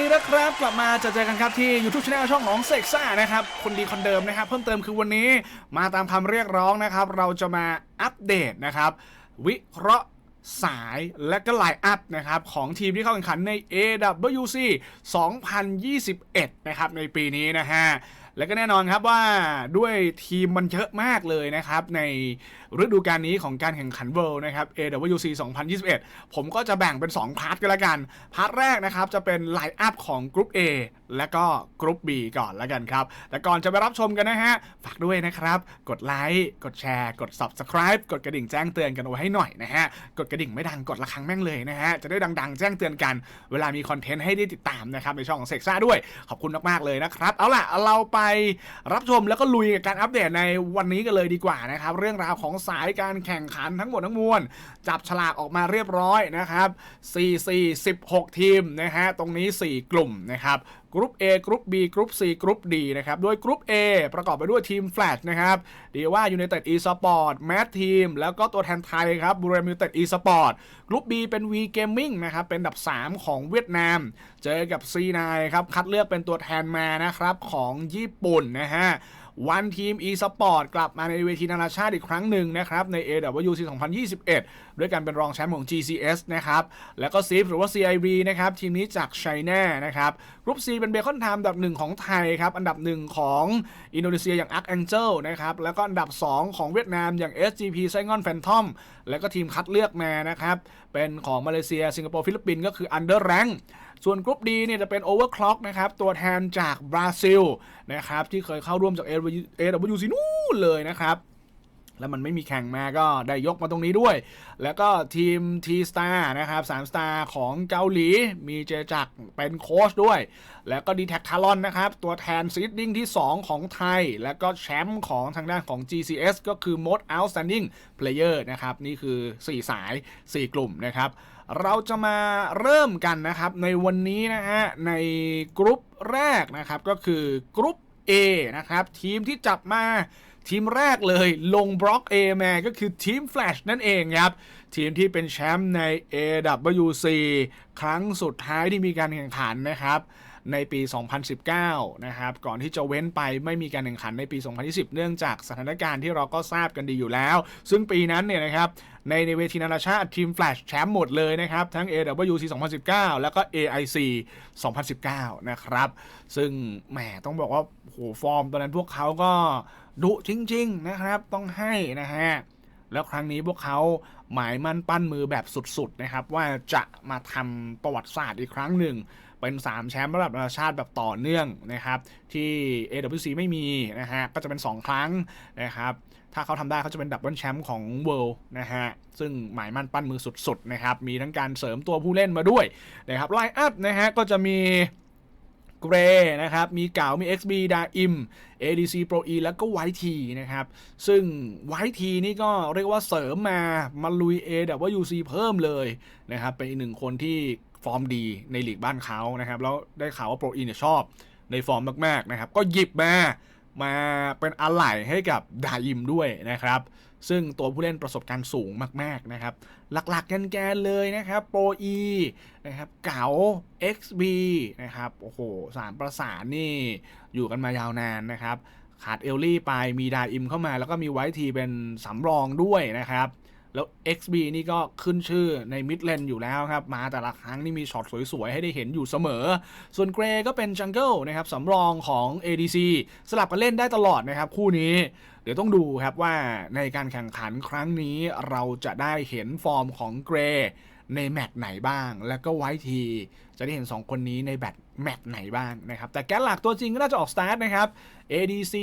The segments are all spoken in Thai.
ดีนะครับ กลับมาเจอเจอกันครับที่ YouTube Channel ช่องของเซกซ่านะครับ คนดีคนเดิมนะครับ เพิ่มเติมคือวันนี้มาตามคำเรียกร้องนะครับ เราจะมาอัปเดตนะครับ วิเคราะห์สายและก็ไลน์อัพนะครับ ของทีมที่เข้าแข่งขันใน AWC 2021 นะครับ ในปีนี้นะฮะ และก็แน่นอนครับว่าด้วยทีมมันเยอะมากเลยนะครับ ในฤดูกาลนี้ของการแข่งขันเวิลด์นะครับ AWC 2021 ผมก็จะแบ่งเป็น 2 พาร์ทกันละกัน พาร์ทแรกนะครับ จะเป็นไลน์อัพของกรุ๊ป A และก็กรุ๊ป B ก่อนละกันครับ แต่ก่อนจะไปรับชมกันนะฮะ ฝากด้วยนะครับ กดไลค์กดแชร์ กด Subscribe กดกระดิ่งแจ้งเตือนกันเอาไว้ให้หน่อยนะฮะ กดกระดิ่งไม่ดังกดละครั้งแม่งเลยนะฮะ จะได้ดัง ๆ แจ้งเตือนกัน เวลามีคอนเทนต์ให้ได้ติดตามนะครับในช่องของเซกซ่าด้วยขอบคุณมากๆเลยนะครับเอาล่ะเราไปรับชมแล้วก็ลุยกับการอัปเดตในวันนี้กันเลยดีกว่านะครับ เรื่องราวของสายการแข่งขันทั้งหมดทั้งมวล จับฉลากออกมาเรียบร้อยนะครับ4 4 16 ทีมนะฮะตรงนี้ 4 กลุ่มนะครับ กรุ๊ป A กรุ๊ป B กรุ๊ป C กรุ๊ป D นะครับ โดยกรุ๊ป A ประกอบไปด้วยทีมแฟลชนะครับดีว่ายูไนเต็ดอีสปอร์ตแมททีม แล้วก็ตัวแทนไทยครับบูเรมิวเต็ดอีสปอร์ตกรุ๊ป B เป็น V Gaming นะครับ เป็นอันดับ 3 ของเวียดนาม เจอกับ C9 ครับ คัดเลือกเป็นตัวแทนมานะครับ ของญี่ปุ่นนะฮะ วันทีม e-sport กลับมาในเวทีนานาชาติอีกครั้งหนึ่งนะครับ ใน AWC 2021 ด้วยการเป็นรองแชมป์ของ GCS นะครับ แล้วก็ CIP หรือว่า CIB นะครับ ทีมนี้จากไชน่านะครับกรุ๊ป C เป็นเบคอนไทม์อันดับหนึ่งของไทยครับ อันดับหนึ่งของอินโดนีเซียอย่าง Archangel นะครับ แล้วก็อันดับ 2 ของเวียดนามอย่าง SGP s a i g o n Phantom แล้วก็ทีมคัดเลือกมานะครับเป็นของมาเลเซียสิงคโปร์ฟิลิปปินส์ก็คือ Under Rank ส่วนกรุ๊ปดีเนี่ยจะเป็น Overclock นะครับ ตัวแทนจากบราซิลนะครับที่เคยเข้าร่วมจาก AWC นู่นเลยนะครับ แล้วมันไม่มีแข่งมาก็ได้ยกมาตรงนี้ด้วย แล้วก็ทีม T Star นะครับ3 Star ของเกาหลี มีเจจักเป็นโค้ชด้วย แล้วก็ d t แท c คารอนนะครับ ตัวแทนซีดดิ้งที่ 2 ของไทย แล้วก็แชมป์ของทางด้านของ GCS ก็คือ Most Outstanding Player นะครับ นี่คือ 4 สาย 4 กลุ่มนะครับเราจะมาเริ่มกันนะครับในวันนี้นะฮะในกรุ๊ปแรกนะครับก็คือกรุ๊ป A นะครับทีมที่จับมา ทีมแรกเลยลงบล็อก A มาก็คือทีม Flash นั่นเองครับ ทีมที่เป็นแชมป์ใน AWC ครั้งสุดท้ายที่มีการแข่งขันนะครับในปี 2019 นะครับ ก่อนที่จะเว้นไปไม่มีการแข่งขันในปี 2020 เนื่องจากสถานการณ์ที่เราก็ทราบกันดีอยู่แล้ว ซึ่งปีนั้นเนี่ยนะครับ ในในเวทีนานาชาติทีม Flash แชมป์หมดเลยนะครับ ทั้ง AWC 2019 แล้วก็ AIC 2019 นะครับ ซึ่งแหมต้องบอกว่าโหฟอร์มตอนนั้นพวกเขาก็ ดุจริง ๆ นะครับ ต้องให้นะฮะแล้วครั้งนี้พวกเขาหมายมั่นปั้นมือแบบสุด ๆ นะครับ ว่าจะมาทำประวัติศาสตร์อีกครั้งหนึ่ง เป็น 3 แชมป์ระดับนานาชาติแบบต่อเนื่องนะครับ ที่ AWC ไม่มีนะฮะก็จะเป็น 2 ครั้งนะครับ ถ้าเขาทำได้เขาจะเป็นดับเบิลแชมป์ของ World นะฮะซึ่งหมายมั่นปั้นมือสุด ๆ นะครับ มีทั้งการเสริมตัวผู้เล่นมาด้วยนะครับไลน์อัพนะฮะก็จะมี เกรนะครับ มีเก่ามี XB ดาอิม ADC Pro E แล้วก็ YT นะครับ ซึ่ง YT นี่ก็เรียกว่าเสริมมา มาลุย AWC เพิ่มเลยนะครับ เป็นอีกหนึ่งคนที่ฟอร์มดีในหลีกบ้านเขานะครับ แล้วได้ข่าวว่า Pro E เนี่ยชอบในฟอร์มมาก ๆ นะครับ ก็หยิบมา มาเป็นอะไหล่ให้กับดาอิมด้วยนะครับ ซึ่งตัวผู้เล่นประสบการณ์สูงมาก ๆ นะครับ หลักๆ แกนๆเลยนะครับโปรอีนะครับเก๋า XB นะครับ โอ้โหสามประสานนี่ อยู่กันมายาวนานนะครับ ขาดเอลลี่ไปมีดาอิมเข้ามา แล้วก็มีไวท์ทีเป็นสำรองด้วยนะครับ แล้ว XB นี่ก็ขึ้นชื่อในมิดเลนอยู่แล้วครับ มาแต่ละครั้งนี่มีช็อตสวยๆ ให้ได้เห็นอยู่เสมอ ส่วนเกรก็เป็นจังเกิลนะครับสำรองของ ADC สลับกันเล่นได้ตลอดนะครับ คู่นี้ เดี๋ยวต้องดูครับว่าในการแข่งขันครั้งนี้เราจะได้เห็นฟอร์มของเกรในแมตช์ไหนบ้าง แล้วก็ไว้ที จะได้เห็น 2 คนนี้ในแบตแมตช์ไหนบ้างนะครับ แต่แกนหลักตัวจริงก็น่าจะออกสตาร์ทนะครับ ADC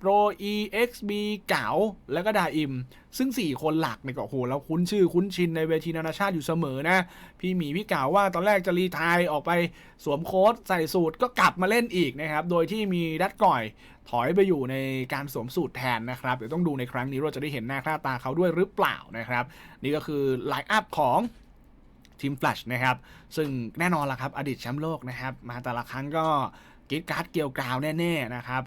Pro EXB เก๋าแล้วก็ดาอิม ซึ่ง 4 คนหลักเนี่ยก็โหเราคุ้นชื่อคุ้นชินในเวทีนานาชาติอยู่เสมอนะ พี่หมีพี่เก๋าว่าตอนแรกจะรีทายออกไปสวมโค้ดใส่สูตรก็กลับมาเล่นอีกนะครับ โดยที่มีดัดก่อยถอยไปอยู่ในการสวมสูตรแทนนะครับ เดี๋ยวต้องดูในครั้งนี้ว่าจะได้เห็นหน้าค่าตาเขาด้วยหรือเปล่านะครับ นี่ก็คือไลน์อัพของ ทีมแฟลชนะครับ ซึ่งแน่นอนละครับอดีตแชมป์โลกนะครับ มาแต่ละครั้งก็กีดการ์ดเกี่ยวกราวแน่ๆนะครับ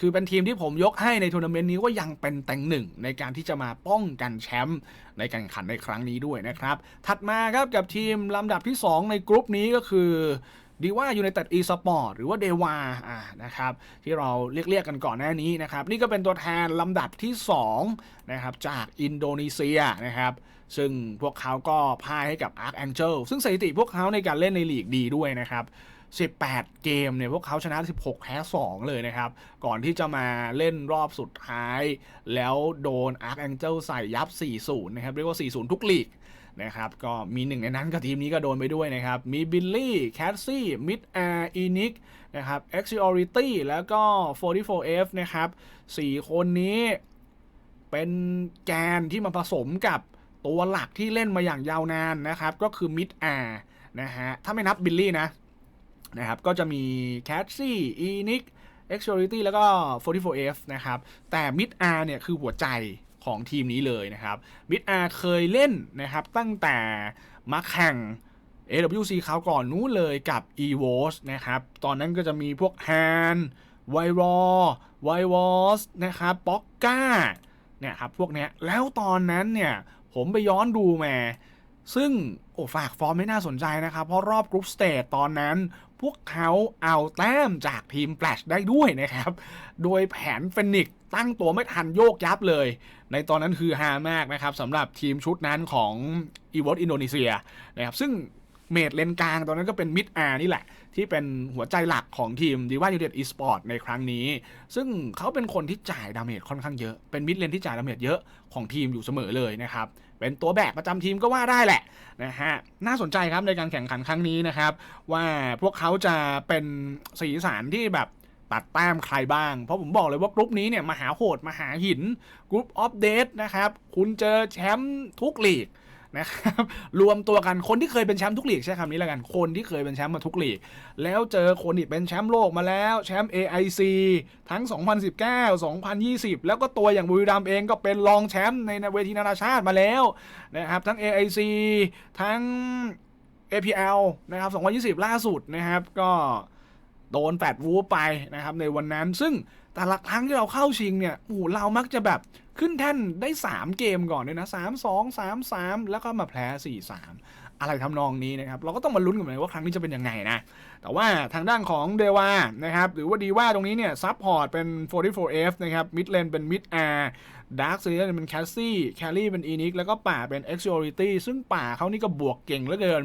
คือเป็นทีมที่ผมยกให้ในทัวร์นาเมนต์นี้ว่ายังเป็นแต่งหนึ่งในการที่จะมาป้องกันแชมป์ในการแข่งขันในครั้งนี้ด้วยนะครับ ถัดมาครับกับทีมลำดับที่ 2 ในกรุ๊ปนี้ก็คือ ดีว่ายู i นเต็ดอีสปอร์ตหรือว่าเดวาอ่านะครับที่เราเรียกเรียกกันก่อนหน้านี้นะครับนี่ก็เป็นตัวแทนลำดับที่2นะครับจากอินโดนีเซียนะครับซึ่งพวกเขาก็พ่ายให้กับ Arc Angel ซึ่งสถิติพวกเขาในการเล่นในลีกดีด้วยนะครับ18 เกมเนี่ยพวกเขาชนะ 16 แพ้ 2 เลยนะครับ ก่อนที่จะมาเล่นรอบสุดท้าย แล้วโดน Arc Angel ใส่ยับ 4-0 นะครับ เรียกว่า 4-0 ทุกลีก นะครับก็มีหนึ่งในนั้นกับทีมนี้ก็โดนไปด้วยนะครับ มีบิลลี่แคสซี่มิดแอร์อีนิกนะครับ e x i o r i t y แล้วก็ 44F นะครับ 4 คนนี้เป็นแกนที่มาผสมกับตัวหลักที่เล่นมาอย่างยาวนานนะครับ ก็คือมิดแอร์นะฮะ ถ้าไม่นับบิลลี่นะนะครับก็จะมีแคสซี่อีนิก e x i o r i t y แล้วก็ 44F นะครับ แต่ Mid R เนี่ย คือหัวใจ ของทีมนี้เลยนะครับ Mid R เคยเล่นนะครับตั้งแต่มาแข่ง AWC คราวก่อนนู้นเลยกับ EVOS นะครับ ตอนนั้นก็จะมีพวก Han ไวรอไววอสนะครับป๊อกก้าเนี่ยครับพวกเนี้ยแล้วตอนนั้นเนี่ยผมไปย้อนดูมา ซึ่งโอ้ฝากฟอร์มไม่น่าสนใจนะครับ เพราะรอบกรุ๊ปสเตจตอนนั้น พวกเขาเอาแต้มจากทีมแฟลชได้ด้วยนะครับ โดยแผนเฟนิก ตั้งตัวไม่ทันโยกยับเลย ในตอนนั้นคือฮามากนะครับสำหรับทีมชุดนั้นของอีวอตอินโดนีเซียนะครับซึ่งเมดเลนกลางตอนนั้นก็เป็นมิดอาร์นี่แหละ ที่เป็นหัวใจหลักของทีมดีว่ายูเดตอีสปอร์ตในครั้งนี้ ซึ่งเขาเป็นคนที่จ่ายดาเมจค่อนข้างเยอะ เป็นมิดเลนที่จ่ายดาเมจเยอะของทีมอยู่เสมอเลยนะครับ เป็นตัวแบกประจำทีมก็ว่าได้แหละนะฮะน่าสนใจครับในการแข่งขันครั้งนี้นะครับ ว่าพวกเขาจะเป็นสีสันที่แบบ ตัดแต้มใครบ้าง เพราะผมบอกเลยว่ากรุ๊ปนี้เนี่ยมหาโหดมหาหินกรุ๊ปออฟเดตนะครับ คุณเจอแชมป์ทุกลีกนะครับรวมตัวกันคนที่เคยเป็นแชมป์ทุกลีกใช้คำนี้แล้วกันคนที่เคยเป็นแชมป์มาทุกลีก แล้วเจอคนที่เป็นแชมป์โลกมาแล้วแชมป์ AIC ทั้ง 2019 2020 แล้วก็ตัวอย่างบุรีรัมย์เองก็เป็นรองแชมป์ในเวทีนานาชาติมาแล้วนะครับทั้ง AIC ทั้ง APL นะครับ 2020 ล่าสุดนะครับก็ โดนแฟดวูฟไปนะครับในวันนั้น ซึ่งแต่ละครั้งที่เราเข้าชิงเนี่ยโอ้เรามักจะแบบขึ้นแท่นได้ 3 เกมก่อนเลยนะ 3 2 3 3 แล้วก็มาแพ้ 4 3 อะไรทำนองนี้นะครับ เราก็ต้องมาลุ้นกันเลยว่าครั้งนี้จะเป็นยังไงนะ แต่ว่าทางด้านของเดวานะครับ หรือว่าดีว่าตรงนี้เนี่ยซับพอร์ตเป็น 44F นะครับ มิดเลนเป็นมิดแอร์ดาร์คซีเป็นแคสซี่แคลรี่เป็นอีนิกแล้วก็ป่าเป็น e x o r i t y ซึ่งป่าเขานี่ก็บวกเก่งเหลือเกิน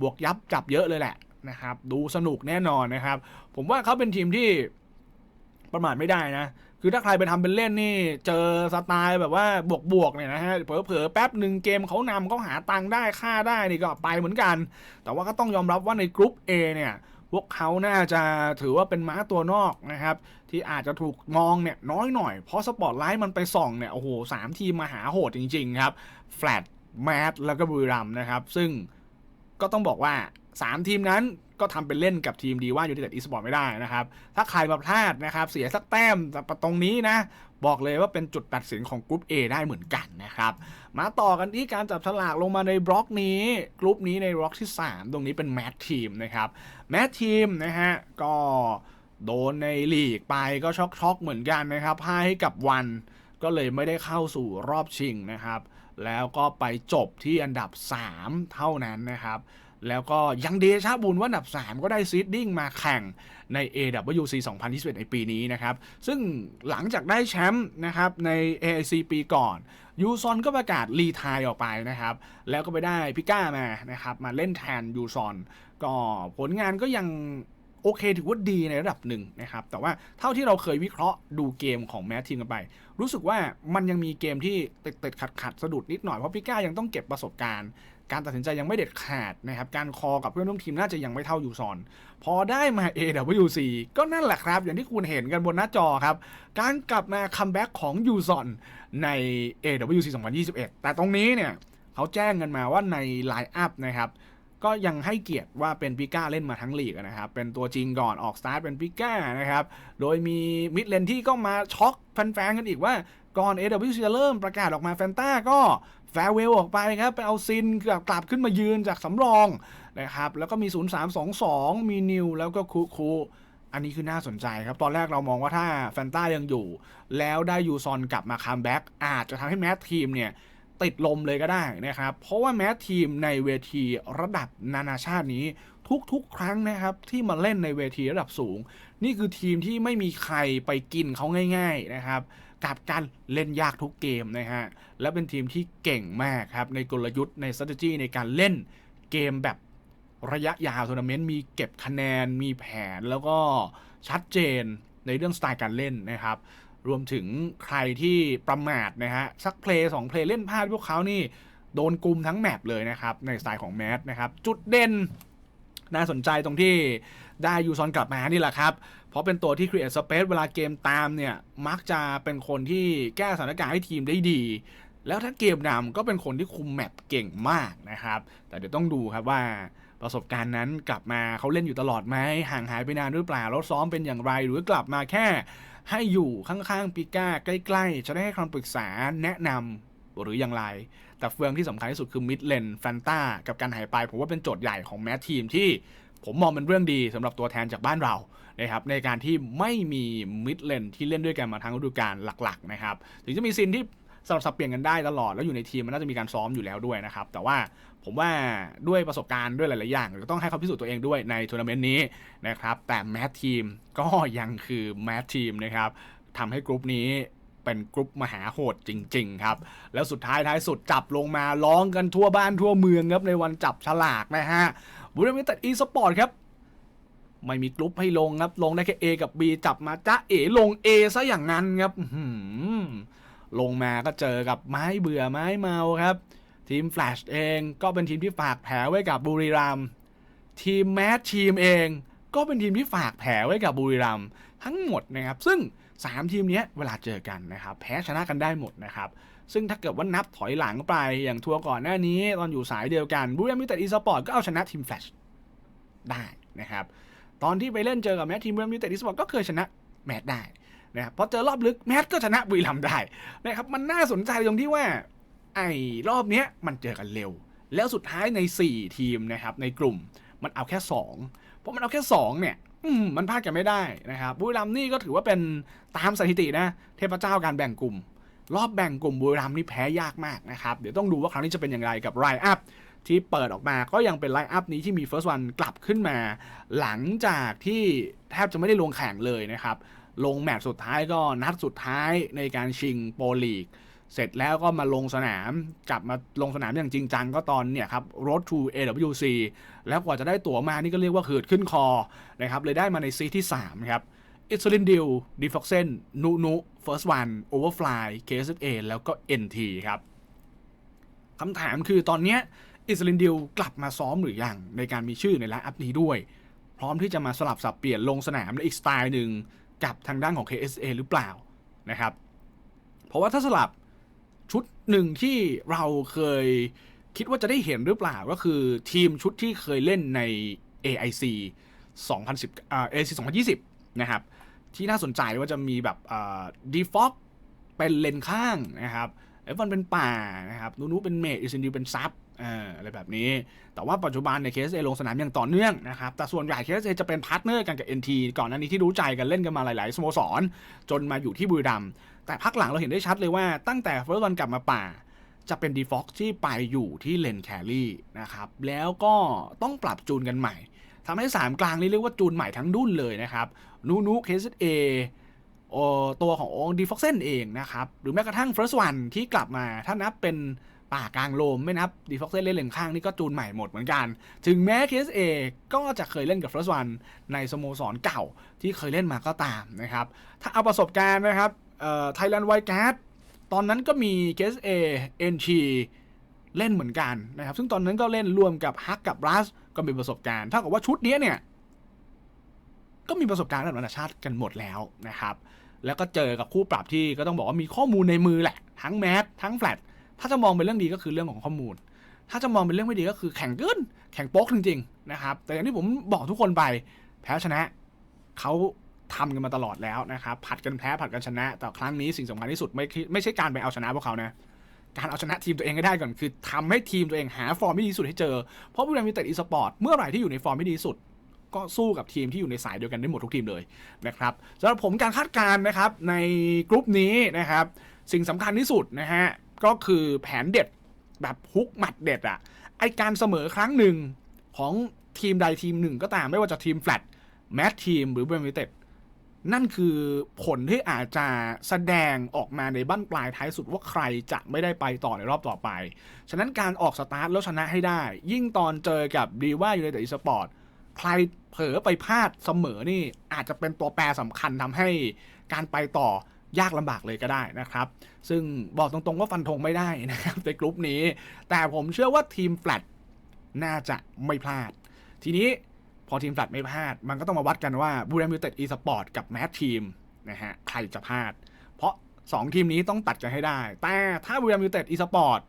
บวกยับจับเยอะเลยแหละ นะครับ ดูสนุกแน่นอนนะครับ ผมว่าเขาเป็นทีมที่ประมาทไม่ได้นะ คือถ้าใครไปทำเป็นเล่นนี่ เจอสไตล์แบบว่าบวกๆเนี่ยนะฮะ เผลอๆแป๊บหนึ่งเกมเขานำเขาหาตังค์ได้ค่าได้นี่ก็ไปเหมือนกัน แต่ว่าก็ต้องยอมรับว่าในกรุ๊ป A เนี่ยพวกเขาน่าจะถือว่าเป็นม้าตัวนอกนะครับ ที่อาจจะถูกมองเนี่ยน้อยหน่อย เพราะสปอตไลท์มันไปส่องเนี่ยโอ้โหสามทีมมาหาโหดจริง ๆ ครับแฟลตแมทแล้วก็บุรีรัมนะครับ ซึ่งก็ต้องบอกว่า 3 ทีมนั้นก็ทำเป็นเล่นกับทีมดีว่ายูไนเต็ดอีสปอร์ตไม่ได้นะครับ ถ้าใครมาพลาดนะครับ เสียสักแต้มตรงนี้นะ บอกเลยว่าเป็นจุดตัดสินของกรุ๊ป A ได้เหมือนกันนะครับ มาต่อกันที่การจับฉลากลงมาในบล็อกนี้กรุ๊ปนี้ในบล็อกที่ 3 ตรงนี้เป็นแมททีมนะครับแมททีมนะฮะก็โดนในลีกไปก็ช็อกช็อกๆเหมือนกันนะครับพ่ายให้กับวันก็เลยไม่ได้เข้าสู่รอบชิงนะครับ แล้วก็ไปจบที่อันดับ 3 เท่านั้นนะครับ แล้วก็ยังเดชะบุญว่าอันดับ 3 ก็ได้ซีดดิ้งมาแข่งใน AWC 2021 ในปีนี้นะครับ ซึ่งหลังจากได้แชมป์นะครับใน AIC ปีก่อนยูซอนก็ประกาศรีทายออกไปนะครับ แล้วก็ไปได้พิก้ามานะครับ มาเล่นแทนยูซอนก็ผลงานก็ยังโอเคถือว่าดีในระดับหนึ่งนะครับ แต่ว่าเท่าที่เราเคยวิเคราะห์ดูเกมของแมททีมกันไป รู้สึกว่ามันยังมีเกมที่ติดติดขัดขัดสะดุดนิดหน่อย เพราะพิก้ายังต้องเก็บประสบการณ์ การตัดสินใจยังไม่เด็ดขาดนะครับ การคอกับเพื่อนร่วมทีมน่าจะยังไม่เท่ายูซอน พอได้มา AWC ก็นั่นแหละครับ อย่างที่คุณเห็นกันบนหน้าจอครับ การกลับมาคัมแบ็กของยูซอนใน AWC 2021 แต่ตรงนี้เนี่ยเขาแจ้งกันมาว่าในไลน์อัพนะครับก็ยังให้เกียรติว่าเป็นปิก้าเล่นมาทั้งลีกนะครับ เป็นตัวจริงก่อนออกสตาร์ทเป็นปิก้านะครับ โดยมีมิดเลนที่ก็มาช็อกแฟนๆกันอีกว่าก่อน AWC จะเริ่มประกาศออกมาแฟนต้าก็ แฟร์เวลออกไปครับ ไปเอาซินกลับกลับขึ้นมายืนจากสำรองนะครับ แล้วก็มี 0322 มีนิว แล้วก็คูคูอันนี้คือน่าสนใจครับ ตอนแรกเรามองว่าถ้าแฟนต้ายังอยู่ แล้วได้ยูซอนกลับมาคัมแบ็กอาจจะทำให้แมททีมเนี่ยติดลมเลยก็ได้นะครับ เพราะว่าแม้ทีมในเวทีระดับนานาชาตินี้ทุกๆ ครั้งนะครับ ที่มาเล่นในเวทีระดับสูง นี่คือทีมที่ไม่มีใครไปกินเขาง่าย ๆนะครับ กับการเล่นยากทุกเกมนะฮะ และเป็นทีมที่เก่งมากครับ ในกลยุทธ์ใน strategy ในการเล่นเกมแบบระยะยาวทัวร์นาเมนต์มีเก็บคะแนนมีแผนแล้วก็ชัดเจนในเรื่องสไตล์การเล่นนะครับ รวมถึงใครที่ประมาทนะฮะ สักเพลย์สองเพลย์เล่นพลาดพวกเขานี่ โดนกลุ่มทั้งแมปเลยนะครับ ในสไตล์ของแมทนะครับ จุดเด่นน่าสนใจตรงที่ได้ยูซอนกลับมานี่แหละครับ ราะเป็นตัวที่ create space เวลาเกมตามเนี่ย มักจะเป็นคนที่แก้สถานการณ์ให้ทีมได้ดี แล้วถ้าเกมนำก็เป็นคนที่คุมแมปเก่งมากนะครับ แต่เดี๋ยวต้องดูครับว่าประสบการณ์นั้นกลับมาเขาเล่นอยู่ตลอดไหมห่างหายไปนานหรือเปล่าแล้วซ้อมเป็นอย่างไร หรือกลับมาแค่ให้อยู่ข้างๆปิก้าใกล้ๆ จะได้ให้คำปรึกษาแนะนำหรืออย่างไร แต่เฟืองที่สำคัญที่สุดคือมิดเลนแฟนตากับการหายไปผมว่าเป็นโจทย์ใหญ่ของแมททีมที่ ผมมองเป็นเรื่องดีสำหรับตัวแทนจากบ้านเรานะครับในการที่ไม่มีมิดเลนที่เล่นด้วยกันมาทั้งฤดูกาลหลักๆนะครับถึงจะมีซินที่สลับสับเปลี่ยนกันได้ตลอดแล้วอยู่ในทีมมันน่าจะมีการซ้อมอยู่แล้วด้วยนะครับ แต่ว่าผมว่าด้วยประสบการณ์ด้วยหลาย ๆ อย่างก็ต้องให้เขาพิสูจน์ตัวเองด้วยในทัวร์นาเมนต์นี้นะครับแต่แมททีมก็ยังคือแมททีมนะครับทำให้กรุ๊ปนี้เป็นกรุ๊ปมหาโหดจริง ๆ ครับ แล้วสุดท้ายท้ายสุดจับลงมาร้องกันทั่วบ้านทั่วเมืองครับในวันจับฉลากนะฮะ บุรีรัมย์ตัดอีสปอร์ตครับ ไม่มีกรุ๊ปให้ลงครับ ลงได้แค่ A กับ B จับมาจ้าเอลง A ซะอย่างนั้นครับหือลงมาก็เจอกับไม้เบื่อไม้เมาครับ ทีมแฟลชเองก็เป็นทีมที่ฝากแผลไว้กับบุรีรัมย์ทีมแมททีมเองก็เป็นทีมที่ฝากแผลไว้กับบุรีรัมย์ทั้งหมดนะครับ ซึ่ง 3 ทีมเนี้ยเวลาเจอกันนะครับ แพ้ชนะกันได้หมดนะครับ ซึ่งถ้าเกิดว่านับถอยหลังไปอย่างทัวร์ก่อนหน้านี้ ตอนอยู่สายเดียวกันบุรีรัมย์ยูไนเต็ดอีสปอร์ตก็เอาชนะทีมแฟลชได้นะครับ ตอนที่ไปเล่นเจอกับแมททีมบุรีรัมย์ยูไนเต็ดอีสปอร์ตก็เคยชนะแมทได้นะครับพอเจอรอบลึกแมทก็ชนะบุรีรัมได้นะครับมันน่าสนใจตรงที่ว่าไอ้รอบเนี้ยมันเจอกันเร็ว แล้วสุดท้ายใน 4 ทีมนะครับในกลุ่มมันเอาแค่ 2 เพราะมันเอาแค่ 2 เนี่ยมันพลาดกันไม่ได้นะครับบุรีรัมนี่ก็ถือว่าเป็นตามสถิตินะ เทพเจ้าการแบ่งกลุ่ม รอบแบ่งกลุ่มบุรีรัมย์นี่แพ้ยากมากนะครับ เดี๋ยวต้องดูว่าครั้งนี้จะเป็นอย่างไรกับไ i อัพที่เปิดออกมาก็ยังเป็นไลน์อัพนี้ที่มี First One กลับขึ้นมา หลังจากที่แทบจะไม่ได้ลงแข่งเลยนะครับ ลงแมตช์สุดท้ายก็นัดสุดท้ายในการชิงโปรลีก เสร็จแล้วก็มาลงสนามกลับมาลงสนามอย่างจริงจังก็ตอนเนี่ยครับ Road to AWC แล้วกว่าจะได้ตั๋วมานี่ก็เรียกว่าหืดขึ้นคอนะครับเลยได้มาในซีที่3ครับ อิสลินดิลดีฟ็อกเซนนูนูเฟิร์สวันโอเวอร์ฟลายเคสเอแล้วก็ NT ครับคำถามคือตอนนี้อิสลินดิลกลับมาซ้อมหรือยัง ในการมีชื่อในไลน์อัพนี้ด้วย พร้อมที่จะมาสลับสับเปลี่ยนลงสนามในอีกสไตล์หนึ่งกับทางด้านของ KSA หรือเปล่านะครับ เพราะว่าถ้าสลับชุดหนึ่งที่เราเคยคิดว่าจะได้เห็นหรือเปล่าก็คือทีมชุดที่เคยเล่นใน AIC 2010อ่า AIC 2020 นะครับ ที่น่าสนใจว่าจะมีแบบดีฟ็อกเป็นเลนข้างนะครับเอฟวันเป็นป่านะครับนูนูเป็นเมดอิซินดิวเป็นซับอ่าอะไรแบบนี้ แต่ว่าปัจจุบันในเคสเอลงสนามอย่างต่อเนื่องนะครับ แต่ส่วนใหญ่เคสเอจะเป็นพาร์ทเนอร์กันกับ NT ก่อนหน้านี้ที่รู้ใจกันเล่นกันมาหลาย ๆ สโมสร จนมาอยู่ที่บุรีรัมย์แต่พักหลังเราเห็นได้ชัดเลยว่าตั้งแต่เฟิร์สวันกลับมาป่า จะเป็นดีฟ็อกที่ไปอยู่ที่เลนแครี่นะครับ แล้วก็ต้องปรับจูนกันใหม่ ทำให้ 3 กลางนี่เรียกว่าจูนใหม่ทั้งดุ้นเลยนะครับนูนูเคสเอตัวของดีฟ็อกเซนเองนะครับ หรือแม้กระทั่ง First One ที่กลับมาถ้านับเป็นป่ากลางโลมไม่นับดีฟ็อกเซนเล่นเลนข้างนี่ก็จูนใหม่หมดเหมือนกัน ถึงแม้เคสเอก็จะเคยเล่นกับ First One ในสโมสรเก่าที่เคยเล่นมาก็ตามนะครับ ถ้าเอาประสบการณ์นะครับไทยแลนด์ไวแคสตอนนั้นก็มีเคสเอเอ็นชี เล่นเหมือนกันนะครับ ซึ่งตอนนั้นก็เล่นรวมกับฮักกับรัสก็มีประสบการณ์เท่ากับว่าชุดนี้เนี่ย ก็มีประสบการณ์ระดับนานาชาติกันหมดแล้วนะครับ แล้วก็เจอกับคู่ปรับที่ก็ต้องบอกว่ามีข้อมูลในมือแหละ ทั้งแมสทั้งแฟลตถ้าจะมองเป็นเรื่องดีก็คือเรื่องของข้อมูล ถ้าจะมองเป็นเรื่องไม่ดีก็คือแข่งเกินแข่งโป๊กจริงๆนะครับ แต่อย่างที่ผมบอกทุกคนไป แพ้ชนะเขาทำกันมาตลอดแล้วนะครับผัดกันแพ้ผัดกันชนะ แต่ครั้งนี้สิ่งสำคัญที่สุดไม่ไม่ใช่การไปเอาชนะพวกเขานะ การเอาชนะทีมตัวเองให้ได้ก่อนคือทำให้ทีมตัวเองหาฟอร์มที่ดีสุดให้เจอ เพราะบุรีรัมย์ยูไนเต็ดอีสปอร์ตเมื่อไหร่ที่อยู่ในฟอร์มที่ดีสุด ก็สู้กับทีมที่อยู่ในสายเดียวกันได้หมดทุกทีมเลยนะครับสำหรับผมการคาดการณ์นะครับในกลุ่มนี้นะครับสิ่งสำคัญที่สุดนะฮะก็คือแผนเด็ดแบบฮุกหมัดเด็ดอะไอการเสมอครั้งหนึ่งของทีมใดทีมหนึ่งก็ตามไม่ว่าจะทีมแฟลตแมททีมหรือเบรมิเต็ด นั่นคือผลที่อาจจะแสดงออกมาในบั้นปลายท้ายสุดว่าใครจะไม่ได้ไปต่อในรอบต่อไป ฉะนั้นการออกสตาร์ทแล้วชนะให้ได้ ยิ่งตอนเจอกับดีว่าอยูไนเต็ดอีสปอร์ตใครเผลอไปพลาดเสมอนี่อาจจะเป็นตัวแปรสำคัญทำให้การไปต่อยากลำบากเลยก็ได้นะครับ ซึ่งบอกตรงๆว่าฟันธงไม่ได้นะครับในกลุ่มนี้ แต่ผมเชื่อว่าทีมแฟลตน่าจะไม่พลาด ทีนี้ พอทีมแฟลตไม่พลาด มันก็ต้องมาวัดกันว่าบู r รมยูเต็ดอีสปอร์ตกับแมททีมนะฮะใครจะพลาด เพราะ 2 ทีมนี้ต้องตัดกันให้ได้ แต่ถ้าบู r รมยูเต็ดอีสปอร์ต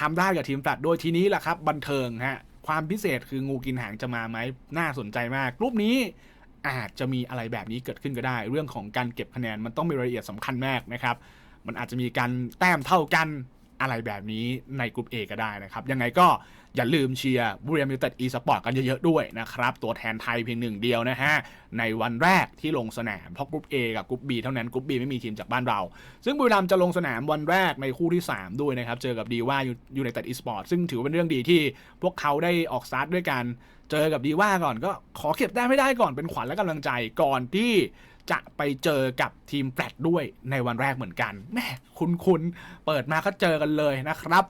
ทำได้กับทีมแฟลตโดยทีนี้แหละครับ บันเทิงฮะความพิเศษคืองูกินหางจะมาไหมน่าสนใจมากกลุ่มนี้อาจจะมีอะไรแบบนี้เกิดขึ้นก็ได้ เรื่องของการเก็บคะแนนมันต้องมีรายละเอียดสำคัญมากนะครับ มันอาจจะมีการแต้มเท่ากัน อะไรแบบนี้ในกลุ่ม A ก็ได้นะครับ ยังไงก็อย่าลืมเชียร์บุรีรัมย์ยูไนเต็ดอีสปอร์ตกันเยอะๆด้วยนะครับ ตัวแทนไทยเพียงหนึ่งเดียวนะฮะ ในวันแรกที่ลงสนาม เพราะกลุ่ม A กับกลุ่ม B เท่านั้นกลุ่ม B ไม่มีทีมจากบ้านเรา ซึ่งบุรีรัมย์จะลงสนามวันแรกในคู่ที่ 3 ด้วยนะครับ เจอกับดีว่ายูไนเต็ดอีสปอร์ตซึ่งถือเป็นเรื่องดีที่พวกเขาได้ออกสตาร์ทด้วยกัน เจอกับดีว่าก่อนก็ขอเก็บแต้มไม่ได้ก่อนเป็นขวัญและกำลังใจก่อนที่ จะไปเจอกับทีมแฟลตด้วยในวันแรกเหมือนกันแม่คุณๆเปิดมาก็เจอกันเลยนะครับ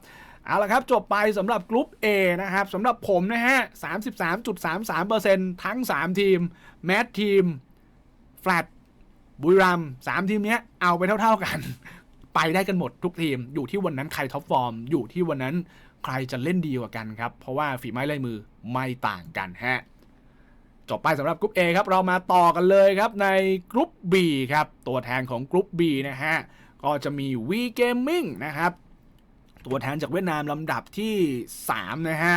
เอาละครับ จบไปสำหรับกลุ่ม A นะครับสำหรับผมนะฮะ 33.33%ทั้ง 3 ทีม แมททีม แฟลตบุรีรัมสามทีมนี้เอาไปเท่าๆกัน ไปได้กันหมดทุกทีม อยู่ที่วันนั้นใครท็อปฟอร์ม อยู่ที่วันนั้นใครจะเล่นดีกว่ากันครับ เพราะว่าฝีไม้ลายมือไม่ต่างกันฮะ จบไปสำหรับกลุ่ม A ครับเรามาต่อกันเลยครับในกลุ่ม B ครับ ตัวแทนของกลุ่ม B นะฮะ ก็จะมี V Gaming นะครับ ตัวแทนจากเวียดนามลำดับที่ 3 นะฮะ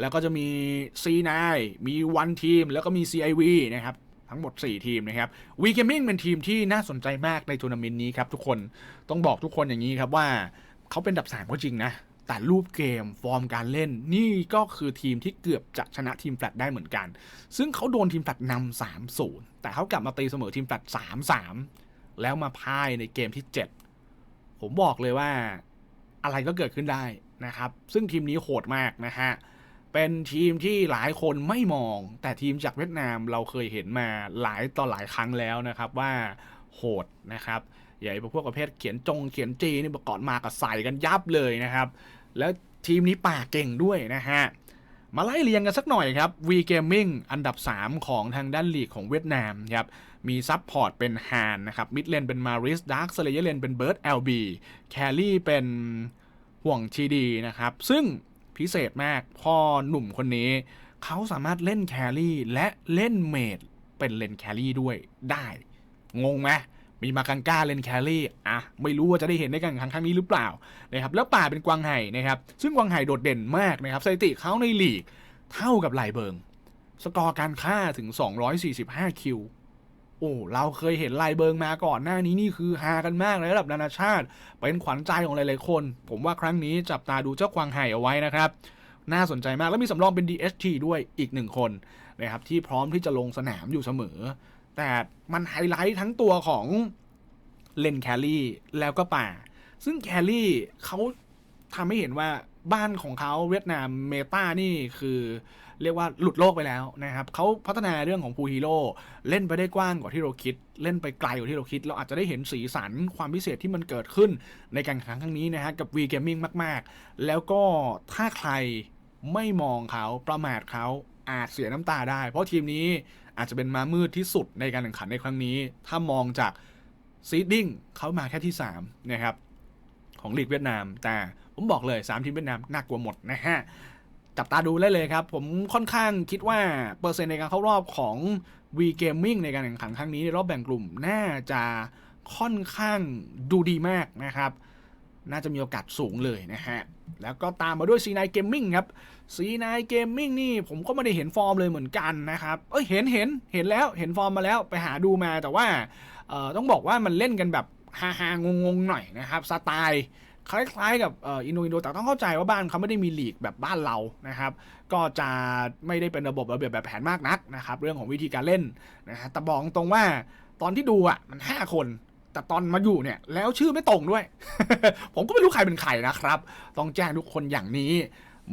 แล้วก็จะมี C9 มี One Team แล้วก็มี CIV นะครับ ทั้งหมด 4 ทีมนะครับ V Gaming เป็นทีมที่น่าสนใจมากในทัวร์นาเมนต์นี้ครับทุกคนต้องบอกทุกคนอย่างนี้ครับว่าเขาเป็นอันดับ3ก็จริงนะ แต่รูปเกมฟอร์มการเล่นนี่ก็คือทีมที่เกือบจะชนะทีมแฟลตได้เหมือนกัน ซึ่งเขาโดนทีมแฟลตนำสามศูนย์แต่เขากลับมาตีเสมอทีมแฟลตสามสามแล้วมาพ่ายในเกมที่ 7 ผมบอกเลยว่าอะไรก็เกิดขึ้นได้นะครับ ซึ่งทีมนี้โหดมากนะฮะ เป็นทีมที่หลายคนไม่มอง แต่ทีมจากเวียดนามเราเคยเห็นมาหลายต่อหลายครั้งแล้วนะครับว่าโหดนะครับ ใหญ่พวกประเภทเขียนจงเขียนจีนี่ประกอนมาก็ใส่กันยับเลยนะครับ แล้วทีมนี้ป่าเก่งด้วยนะฮะ มาไล่เรียงกันสักหน่อยครับ V Gaming อันดับ 3 ของทางด้านลีกของเวียดนามครับ มีซับพอร์ตเป็นฮานนะครับ มิดเลนเป็นมาริสดาร์คสเลเยเลนเป็นเบิร์ด LB แคลรี่เป็นห่วงทีดีนะครับ ซึ่งพิเศษมากพ่อหนุ่มคนนี้ เขาสามารถเล่นแครี่และเล่นเมดเป็นเลนแครี่ด้วยได้ งงไหม มีมากังก้าเลนแครี่อะไม่รู้ว่าจะได้เห็นในการแข่งครั้งนี้หรือเปล่านะครับแล้วป่าเป็นกวางไห่นะครับซึ่งกวางไห่โดดเด่นมากนะครับสถิติเขาในลีกเท่ากับไลเบิงสกอร์การฆ่าถึง 245 คิว โอ้ เราเคยเห็นไลเบิงมาก่อนหน้านี้นี่คือฮากันมากในระดับนานาชาติ เป็นขวัญใจของหลายๆคน ผมว่าครั้งนี้จับตาดูเจ้ากวางไห่เอาไว้นะครับ น่าสนใจมากแล้วมีสำรองเป็น DST ด้วยอีกหนึ่งคนนะครับที่พร้อมที่จะลงสนามอยู่เสมอ แต่มันไฮไลท์ทั้งตัวของเลนแคลรี่แล้วก็ป่า ซึ่งแคลรี่เขาทำให้เห็นว่าบ้านของเขาเวียดนามเมตานี่คือเรียกว่าหลุดโลกไปแล้วนะครับเขาพัฒนาเรื่องของพูฮีโร่เล่นไปได้กว้างกว่าที่เราคิด เล่นไปไกลกว่าที่เราคิด เราอาจจะได้เห็นสีสันความพิเศษที่มันเกิดขึ้นในการแข่งขันครั้งนี้นะฮะกับ V Gaming มาก ๆ แล้วก็ถ้าใครไม่มองเขาประมาทเขาอาจเสียน้ำตาได้ เพราะทีมนี้ อาจจะเป็นมามืดที่สุดในการแข่งขันในครั้งนี้ ถ้ามองจากซีดดิ้งเขามาแค่ที่3นะครับของลีกเวียดนาม แต่ผมบอกเลย 3 ทีมเวียดนามน่ากลัวหมดนะฮะจับตาดูได้เลยครับ ผมค่อนข้างคิดว่า เปอร์เซ็นต์ในการเข้ารอบของ V Gaming ในการแข่งขันครั้งนี้ในรอบแบ่งกลุ่มน่าจะค่อนข้างดูดีมากนะครับ น่าจะมีโอกาสสูงเลยนะฮะ แล้วก็ตามมาด้วย C9 Gaming ครับ C9 Gaming นี่ผมก็ไม่ได้เห็นฟอร์มเลยเหมือนกันนะครับ เอ้ยเห็นเห็นเห็นแล้วเห็นฟอร์มมาแล้วไปหาดูมาแต่ว่าเออต้องบอกว่ามันเล่นกันแบบฮาฮางงงหน่อยนะครับสไตล์คล้ายๆกับเอินโดอินโดแต่ต้องเข้าใจว่าบ้านเขาไม่ได้มีลีกแบบบ้านเรานะครับ ก็จะไม่ได้เป็นระบบระเบียบแบบแผนมากนักนะครับ เรื่องของวิธีการเล่นนะฮะแต่บอกตรงว่าตอนที่ดูอะมัน 5 คนแต่ตอนมาอยู่เนี่ยแล้วชื่อไม่ตรงด้วย ผมก็ไม่รู้ใครเป็นใครนะครับ ต้องแจ้งทุกคนอย่างนี้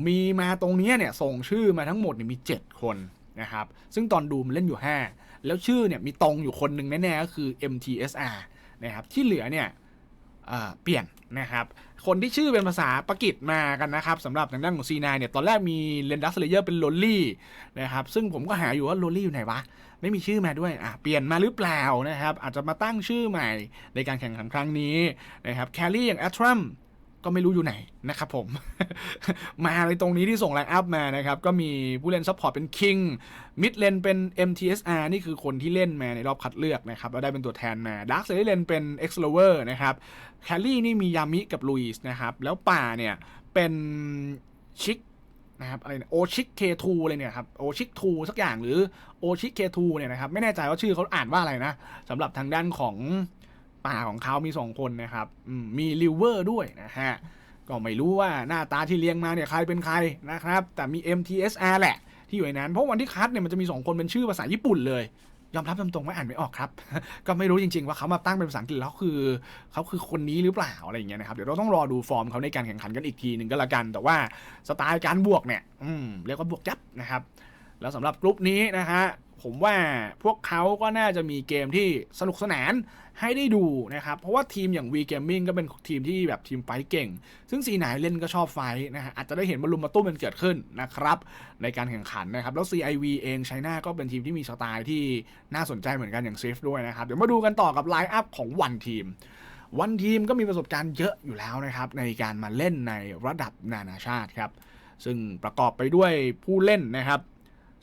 มีมาตรงนี้เนี่ยส่งชื่อมาทั้งหมดเนี่ยมี 7 คนนะครับ ซึ่งตอนดูมันเล่นอยู่ 5 แล้วชื่อเนี่ยมีตรงอยู่คนหนึ่งแน่ๆก็คือ MTSR นะครับ ที่เหลือเนี่ยเเปลี่ยนนะครับ คนที่ชื่อเป็นภาษาปากีสมากันนะครับสำหรับทางด้านของ C9 เนี่ย ตอนแรกมีเลนดัสเลเยอร์เป็นโลลี่นะครับ ซึ่งผมก็หาอยู่ว่าโลลี่อยู่ไหนวะ ไม่มีชื่อมาด้วย อะ เปลี่ยนมาหรือเปล่านะครับ อาจจะมาตั้งชื่อใหม่ในการแข่งขันครั้งนี้นะครับ แคลรี่อย่างแอตรัม ก็ไม่รู้อยู่ไหนนะครับผม มาในตรงนี้ที่ส่งไลน์อัพมานะครับ ก็มีผู้เล่นซัพพอร์ตเป็น King มิดเลนเป็น MTSR นี่คือคนที่เล่นมาในรอบคัดเลือกนะครับ แล้วได้เป็นตัวแทนมาด a r k กเซเลนเป็น x l o v e r นะครับแคลรี่นี่มียามิกับลุยส์นะครับ แล้วป่าเนี่ยเป็นชิกนะครับอะไรเนี่ยโอชิกเคทูเลยเนี่ยครับโอชิกทูสักอย่างหรือโอชิกเคทูเนี่ยนะครับไม่แน่ใจว่าชื่อเขาอ่านว่าอะไรนะสำหรับทางด้านของ ป่าของเขามี2คนนะครับมีลิเวอร์ด้วยนะฮะ ก็ไม่รู้ว่าหน้าตาที่เลี้ยงมาเนี่ยใครเป็นใครนะครับ แต่มี MTSR แหละ ที่อยู่ในนั้น เพราะวันที่คัดเนี่ยมันจะมี 2 คนเป็นชื่อภาษาญี่ปุ่นเลยยอมรับตรงๆว่าอ่านไม่ออกครับ ก็ไม่รู้จริง ๆ ว่าเขามาตั้งเป็นภาษาอังกฤษแล้วคือเขาคือคนนี้หรือเปล่าอะไรอย่างเงี้ยนะครับ เดี๋ยวเราต้องรอดูฟอร์มเขาในการแข่งขันกันอีกทีหนึ่งก็แล้วกัน แต่ว่าสไตล์การบวกเนี่ยอืมเรียกว่าบวกยับนะครับ แล้วสำหรับกลุ่มนี้นะฮะ ผมว่าพวกเขาก็น่าจะมีเกมที่สนุกสนานให้ได้ดูนะครับ เพราะว่าทีมอย่าง V Gaming ก็เป็นทีมที่แบบทีมไฟเก่ง ซึ่งสีไหนเล่นก็ชอบไฟนะฮะอาจจะได้เห็นบอลลูนมาตุ้มมันเกิดขึ้นนะครับ ในการแข่งขันนะครับ แล้ว CIV เองไชน่าก็เป็นทีมที่มีสไตล์ที่น่าสนใจเหมือนกันอย่าง Swift ด้วยนะครับ เดี๋ยวมาดูกันต่อกับไลน์อัพของวันทีมวันทีมก็มีประสบการณ์เยอะอยู่แล้วนะครับ ในการมาเล่นในระดับนานาชาติครับซึ่งประกอบไปด้วยผู้เล่นนะครับ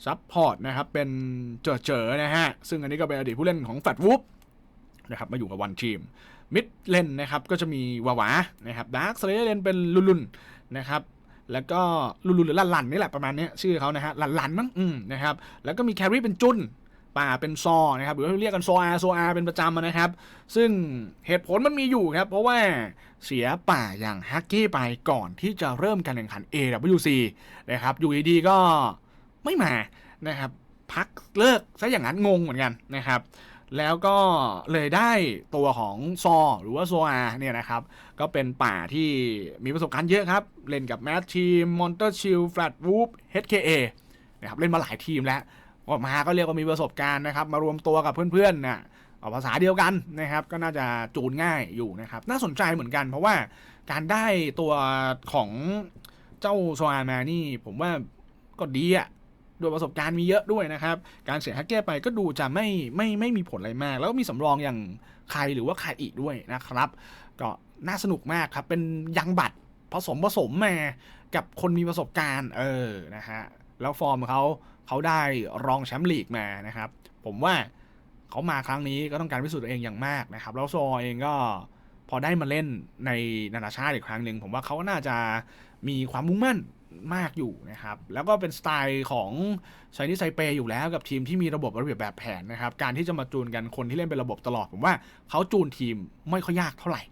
ซับพอร์ตนะครับ เป็นเจอเจอนะฮะ ซึ่งอันนี้ก็เป็นอดีตผู้เล่นของแฟตวูฟนะครับมาอยู่กับวันทีมมิดเล่นนะครับก็จะมีวาวานะครับดาร์คสเลเลนเป็นลุลุนนะครับแล้วก็ลุลุนหรือลันลันนี่แหละประมาณนี้ชื่อเขานะฮะลันลันมั้งอืมนะครับแล้วก็มีแครีเป็นจุนป่าเป็นซอนะครับหรือเรียกกันโซอาโซอาเป็นประจำนะครับ ซึ่งเหตุผลมันมีอยู่ครับ เพราะว่าเสียป่าอย่างฮักกี้ไปก่อนที่จะเริ่มการแข่งขัน AWC นะครับอยู่ดีๆก็ ไม่มานะครับ พักเลิกซะอย่างนั้นงงเหมือนกันนะครับ แล้วก็เลยได้ตัวของซอหรือว่าโซอาเนี่ยนะครับ ก็เป็นป่าที่มีประสบการณ์เยอะครับ เล่นกับแมททีมมอนเตอร์ชิลแฟลตวูฟ HKA นะครับเล่นมาหลายทีมแล้วออกมาก็เรียกว่ามีประสบการณ์นะครับ มารวมตัวกับเพื่อนๆน่ะเอาภาษาเดียวกันนะครับ ก็น่าจะจูนง่ายอยู่นะครับ น่าสนใจเหมือนกัน เพราะว่าการได้ตัวของเจ้าโซอามานี่ ผมว่าก็ดีอะ โดยประสบการณ์มีเยอะด้วยนะครับ การเสียฮักเก้ไปก็ดูจะไม่ไม่ไม่มีผลอะไรมาก แล้วมีสำรองอย่างใครหรือว่าใครอีกด้วยนะครับ ก็น่าสนุกมากครับ เป็นยังบัตรผสมผสมมากับคนมีประสบการณ์เออนะฮะแล้วฟอร์มเขาเขาได้รองแชมป์ลีกมานะครับ ผมว่าเขามาครั้งนี้ก็ต้องการพิสูจน์ตัวเองอย่างมากนะครับ แล้วโซเองก็พอได้มาเล่นในนานาชาติอีกครั้งหนึ่งผมว่าเขาก็น่าจะมีความมุ่งมั่น มากอยู่นะครับ แล้วก็เป็นสไตล์ของไซนิสไซเปอยู่แล้วกับทีมที่มีระบบระเบียบแบบแผนนะครับ การที่จะมาจูนกันคนที่เล่นเป็นระบบตลอด ผมว่าเขาจูนทีมไม่ค่อยยากเท่าไหร่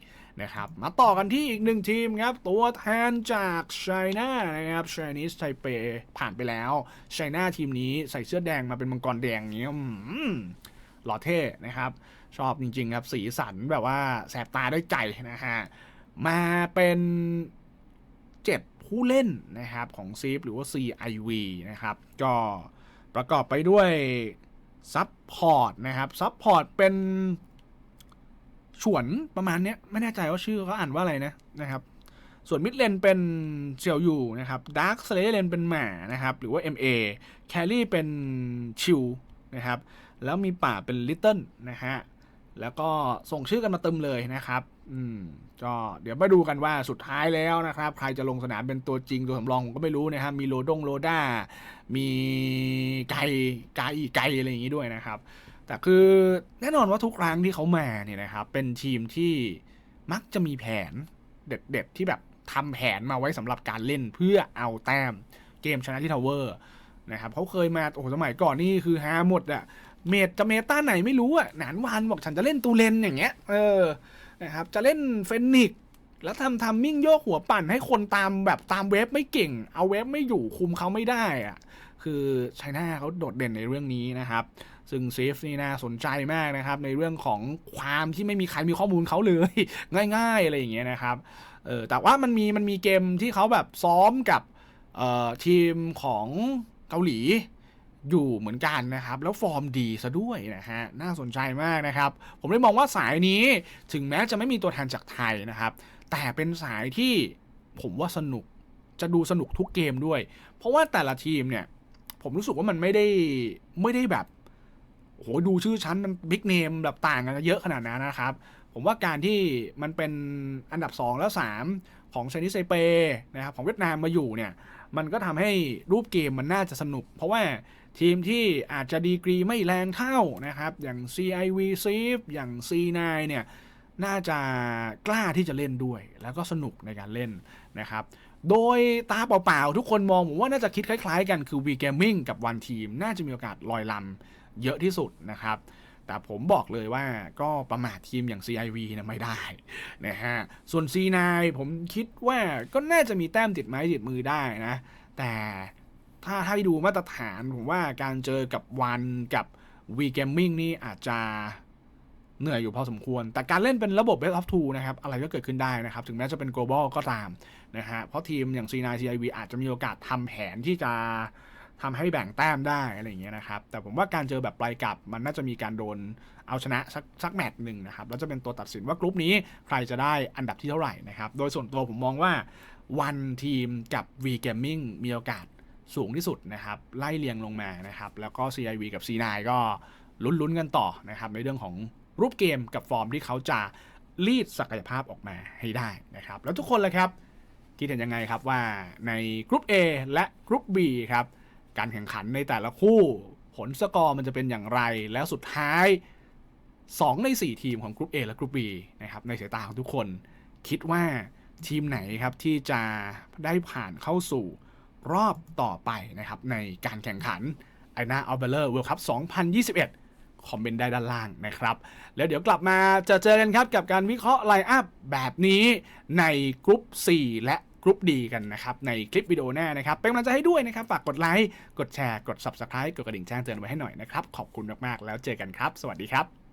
นะครับ มาต่อกันที่อีกหนึ่งทีมครับ ตัวแทนจากไชน่านะครับไชนีสไทเปผ่านไปแล้วไชน่าทีมนี้ใส่เสื้อแดงมาเป็นมังกรแดงอย่างเงี้ยหล่อเท่นะครับ ชอบจริงๆครับสีสันแบบว่าแสบตาด้วยใจนะฮะมาเป็น ผู้เล่นนะครับของซีฟหรือว่า CIV นะครับก็ประกอบไปด้วยซับพอร์ตนะครับซับพอร์ตเป็นฉวนประมาณเนี้ยไม่แน่ใจว่าชื่อเขาอ่านว่าอะไรนะนะครับ ส่วนมิดเลนเป็นเซียวยูนะครับดาร์คสเลเลนเป็นหมานะครับ หรือว่า MA แคลรี่เป็นชิวนะครับ แล้วมีป่าเป็นลิตเติ้ลนะฮะแล้วก็ส่งชื่อกันมาเติมเลยนะครับ อืมก็เดี๋ยวมาดูกันว่าสุดท้ายแล้วนะครับ ใครจะลงสนามเป็นตัวจริงตัวสำรองผมก็ไม่รู้นะครับมีโลดงโลด้า มีไกไกอีไกอะไรอย่างนี้ด้วยนะครับ แต่คือแน่นอนว่าทุกครั้งที่เขามาเนี่ยนะครับ เป็นทีมที่มักจะมีแผนเด็ดๆที่แบบทำแผนมาไว้สำหรับการเล่นเพื่อเอาแต้มเกมชนะที่ทาวเวอร์นะครับเขาเคยมาโอ้สมัยก่อนนี่คือฮาหมดอะเมดจะเมตาไหนไม่รู้อะหนานวานบอกฉันจะเล่นตูเลนอย่างเงี้ยเออ นะครับจะเล่นเฟนิกซ์แล้วทำทำมิ่งโยกหัวปั่นให้คนตามแบบตามเว็บไม่เก่ง เอาเว็บไม่อยู่คุมเขาไม่ได้อะคือไชน่าเขาโดดเด่นในเรื่องนี้นะครับ ซึ่งเซฟนี่น่าสนใจมากนะครับ ในเรื่องของความที่ไม่มีใครมีข้อมูลเขาเลย ง่ายๆ อะไรอย่างเงี้ยนะครับเออแต่ว่ามันมีมันมีเกมที่เขาแบบซ้อมกับเอ่อทีมของเกาหลี อยู่เหมือนกันนะครับ แล้วฟอร์มดีซะด้วยนะฮะน่าสนใจมากนะครับ ผมเลยมองว่าสายนี้ถึงแม้จะไม่มีตัวแทนจากไทยนะครับ แต่เป็นสายที่ผมว่าสนุกจะดูสนุกทุกเกมด้วย เพราะว่าแต่ละทีมเนี่ย ผมรู้สึกว่ามันไม่ได้ไม่ได้แบบโอ้โหดูชื่อชั้นมันบิ๊กเนมแบบต่างกันเยอะขนาดนั้นนะครับ ผมว่าการที่มันเป็นอันดับ 2 แล้ว 3 ของชนิดไซเปนะครับของเวียดนามมาอยู่เนี่ย มันก็ทำให้รูปเกมมันน่าจะสนุก เพราะว่า ทีมที่อาจจะดีกรีไม่แรงเท่านะครับ อย่าง CIV s i f อย่าง C9 เนี่ย น่าจะกล้าที่จะเล่นด้วย แล้วก็สนุกในการเล่นนะครับ โดยตาเปล่าๆ ทุกคนมองผมว่าน่าจะคิดคล้ายๆกันคือ V Gaming กับ One Team น่าจะมีโอกาสลอยลำเยอะที่สุดนะครับแต่ผมบอกเลยว่าก็ประมาททีมอย่าง CIV นะไม่ได้นะฮะ ส่วน C9 ผมคิดว่าก็น่าจะมีแต้มติดไม้ติดมือได้นะ แต่ ถ้าถ้าให้ดูมาตรฐานผมว่าการเจอกับวันกับ V Gaming นี่อาจจะเหนื่อยอยู่พอสมควร แต่การเล่นเป็นระบบ Best of Two นะครับ อะไรก็เกิดขึ้นได้นะครับ ถึงแม้จะเป็น global ก็ตามนะฮะ เพราะทีมอย่าง C9 CIV อาจจะมีโอกาสทำแผนที่จะทำให้แบ่งแต้มได้อะไรอย่างเงี้ยนะครับ แต่ผมว่าการเจอแบบปลายกลับ มันน่าจะมีการโดนเอาชนะสักสักแมตช์หนึ่งนะครับ แล้วจะเป็นตัวตัดสินว่ากลุ่มนี้ใครจะได้อันดับที่เท่าไหร่นะครับ โดยส่วนตัวผมมองว่าวันทีมกับ V Gaming มีโอกาส สูงที่สุดนะครับไล่เรียงลงมานะครับแล้วก็ CIV กับ C9 ก็ลุ้นๆกันต่อนะครับในเรื่องของรูปเกมกับฟอร์มที่เขาจะรีดศักยภาพออกมาให้ได้นะครับแล้วทุกคนเลยครับคิดเห็นยังไงครับว่าในกรุ๊ป A และกรุ๊ป B ครับการแข่งขันในแต่ละคู่ผลสกอร์มันจะเป็นอย่างไร แล้วสุดท้าย 2 ใน 4 ทีมของกรุ๊ป A และกรุ๊ป B นะครับในสายตาของทุกคน คิดว่าทีมไหนครับที่จะได้ผ่านเข้าสู่ รอบต่อไปนะครับในการแข่งขันไอนาอัลเบเลอร์เวิลด์คัพ2021 คอมเมนต์ได้ด้านล่างนะครับ แล้วเดี๋ยวกลับมาจะเจอกันครับกับการวิเคราะห์ไลน์อัพแบบนี้ในกรุ๊ป C และกรุ๊ป D กันนะครับในคลิปวิดีโอหน้านะครับ เป็นกำลังใจให้ด้วยนะครับ ฝากกดไลค์ กดแชร์ กด Subscribe กดกระดิ่งแจ้งเตือนไว้ให้หน่อยนะครับ ขอบคุณมาก ๆ แล้วเจอกันครับ สวัสดีครับ